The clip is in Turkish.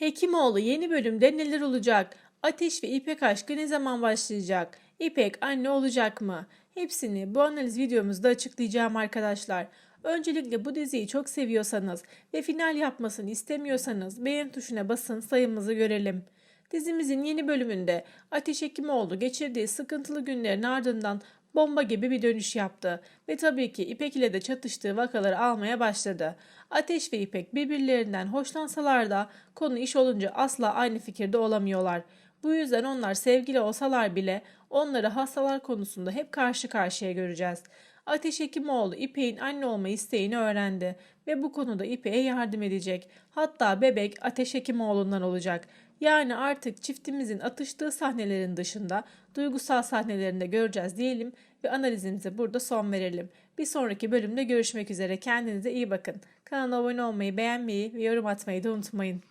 Hekimoğlu yeni bölümde neler olacak? Ateş ve İpek aşkı ne zaman başlayacak? İpek anne olacak mı? Hepsini bu analiz videomuzda açıklayacağım arkadaşlar. Öncelikle bu diziyi çok seviyorsanız ve final yapmasını istemiyorsanız beğen tuşuna basın sayımızı görelim. Dizimizin yeni bölümünde Ateş Hekimoğlu geçirdiği sıkıntılı günlerin ardından bomba gibi bir dönüş yaptı ve tabii ki İpek ile de çatıştığı vakaları almaya başladı. Ateş ve İpek birbirlerinden hoşlansalar da konu iş olunca asla aynı fikirde olamıyorlar. Bu yüzden onlar sevgili olsalar bile onları hastalar konusunda hep karşı karşıya göreceğiz. Ateş Hekimoğlu İpek'in anne olma isteğini öğrendi ve bu konuda İpek'e yardım edecek. Hatta bebek Ateş Hekimoğlu'ndan olacak. Yani artık çiftimizin atıştığı sahnelerin dışında duygusal sahnelerinde göreceğiz diyelim ve analizimize burada son verelim. Bir sonraki bölümde görüşmek üzere. Kendinize iyi bakın. Kanala abone olmayı, beğenmeyi ve yorum atmayı da unutmayın.